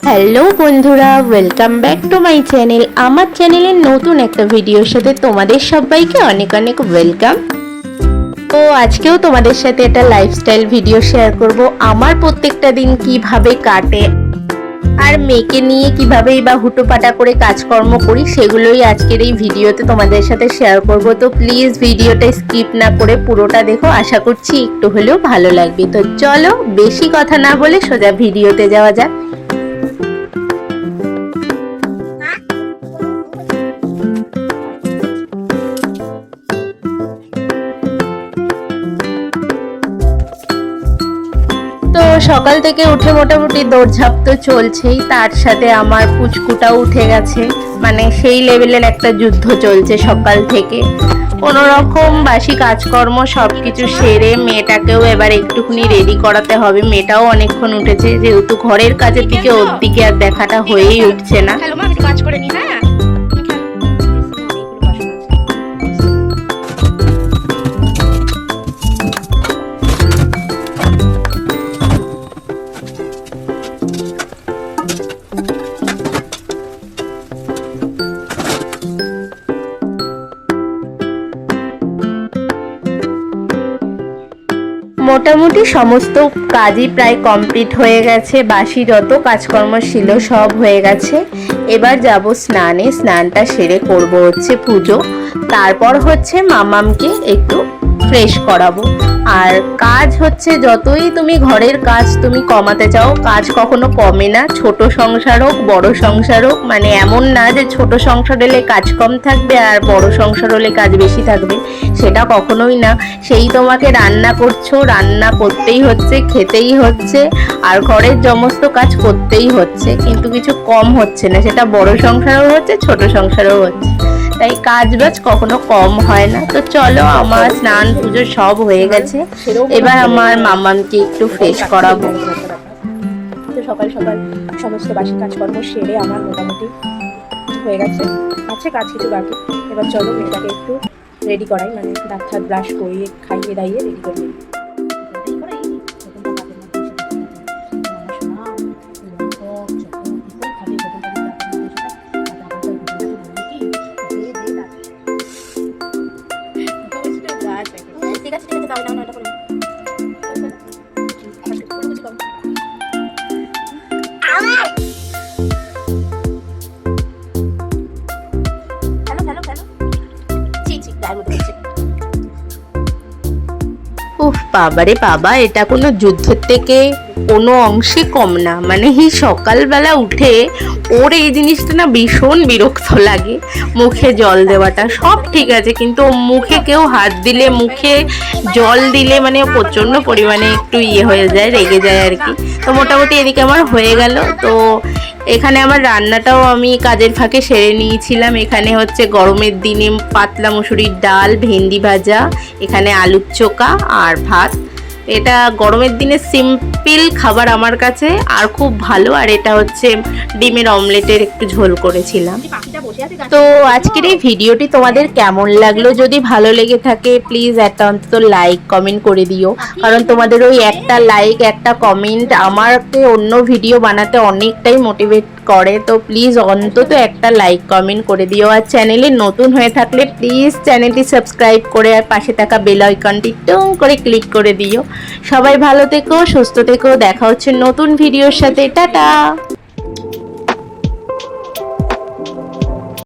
Hello বন্ধুরা welcome back to my channel আমার চ্যানেলের নতুন একটা ভিডিওর সাথে তোমাদের সবাইকে অনেক অনেক ওয়েলকাম তো আজকেও তোমাদের সাথে একটা লাইফস্টাইল ভিডিও শেয়ার করব। আমার প্রত্যেকটা দিন কীভাবে কাটে আর মেয়েকে নিয়ে কিভাবেই বা হুটোপাটা করে কাজকর্ম করি, সেগুলোই আজকের এই ভিডিওতে তোমাদের সাথে শেয়ার করব। তো প্লিজ ভিডিওটা স্কিপ না করে পুরোটা দেখো। আশা করছি একটু হলেও ভালো লাগবে। তো চলো, বেশি কথা না বলে সোজা ভিডিওতে যাওয়া যাক। সকাল থেকে উঠে মোটামুটি দৌড়ঝাঁপ তো চলছেই, তার সাথে আমার পুচকুটাও উঠে গেছে। মানে সেই লেভেলের একটা যুদ্ধ চলছে সকাল থেকে। রকম বাসি কাজকর্ম সব কিছু সেরে মেয়েটাকেও এবার একটুখানি রেডি করাতে হবে। মেয়েটাও অনেকক্ষণ উঠেছে, যেহেতু ঘরের কাজের দিকে ওর দিকে আর দেখাটা হয়েই উঠছে না। কাজ করে নি হ্যাঁ? মোটামুটি সমস্ত কাজই প্রায় কমপ্লিট হয়ে গেছে। বাসি যত কাজকর্ম ছিল সব হয়ে গেছে। এবার যাব স্নানে। স্নানটা সেরে করব হচ্ছে পুজো। তারপর হচ্ছে মামামকে একটু ফ্রেশ করাবো। আর কাজ হচ্ছে যতই তুমি ঘরের কাজ তুমি কমাতে চাও, কাজ কখনো কমে না। ছোট সংসার হোক, বড় সংসার হোক মানে এমন না যে ছোট সংসার হলে কাজ কম থাকবে আর বড় সংসার হলে কাজ বেশি থাকবে, সেটা কখনোই না। সেই তোমাকে রান্না করছ, রান্না করতেই হচ্ছে, খেতেই হচ্ছে, আর ঘরের সমস্ত কাজ করতেই হচ্ছে, কিন্তু কিছু কম হচ্ছে না। সেটা বড় সংসারও হচ্ছে, ছোট সংসারও হচ্ছে। তাই কাজ বাজ কখনো কম হয় না। তো চলো আমার স্নান পুজো সব হয়ে গেছে। এবার আমার মামামকে একটু ফ্রেশ করাবো। তো সকাল সকাল সমস্ত বাসি কাজকর্ম সেরে আমার মোটামুটি হয়ে গেছে। আছে কাজ কিছু বাকি। এবার চলো মেয়েটাকে একটু রেডি করাই মানে দাঁত হাত ব্রাশ করিয়ে খাইয়ে দাইয়ে রেডি করে বাবারে বাবা এটা কোনো যুদ্ধের থেকে কোনো অংশে কম না। মানে এই সকালবেলা উঠে ওর এই জিনিসটা না ভীষণ বিরক্ত লাগে। মুখে জল দেওয়াটা সব ঠিক আছে, কিন্তু মুখে কেউ হাত দিলে, মুখে জল দিলে মানে প্রচণ্ড পরিমাণে একটু ইয়ে হয়ে যায়, রেগে যায় আর কি। তো মোটামুটি এদিকে আমার হয়ে গেল। তো এখানে আমার রান্নাটাও আমি কাজের ফাঁকে সেরে নিয়েছিলাম। এখানে হচ্ছে গরমের দিনে পাতলা মুসুরির ডাল, ভেন্ডি ভাজা, এখানে আলুর চোকা আর ভাত। এটা গরমের দিনে সিম্পল খাবার আমার কাছে, আর খুব ভালো, আর এটা হচ্ছে ডিমের অমলেটের একটু ঝোল করেছিলাম। তো আজকের এই ভিডিওটি তোমাদের কেমন লাগল? যদি ভালো লেগে থাকে প্লিজ একটা অন্তত লাইক কমেন্ট করে দিও। কারণ তোমাদের ওই একটা লাইক একটা কমেন্ট আমাকে অন্য ভিডিও বানাতে অনেকটাই মোটিভেট করে, তো প্লিজ অন্তত একটা লাইক কমেন্ট করে দিও। আর চ্যানেলে নতুন হয়ে থাকলে প্লিজ চ্যানেলটি সাবস্ক্রাইব করে আর পাশে থাকা বেল আইকনটি টং করে ক্লিক করে দিও। সবাই ভালো থেকো, সুস্থ থেকো, দেখা হচ্ছে নতুন ভিডিওর সাথে। টাটা!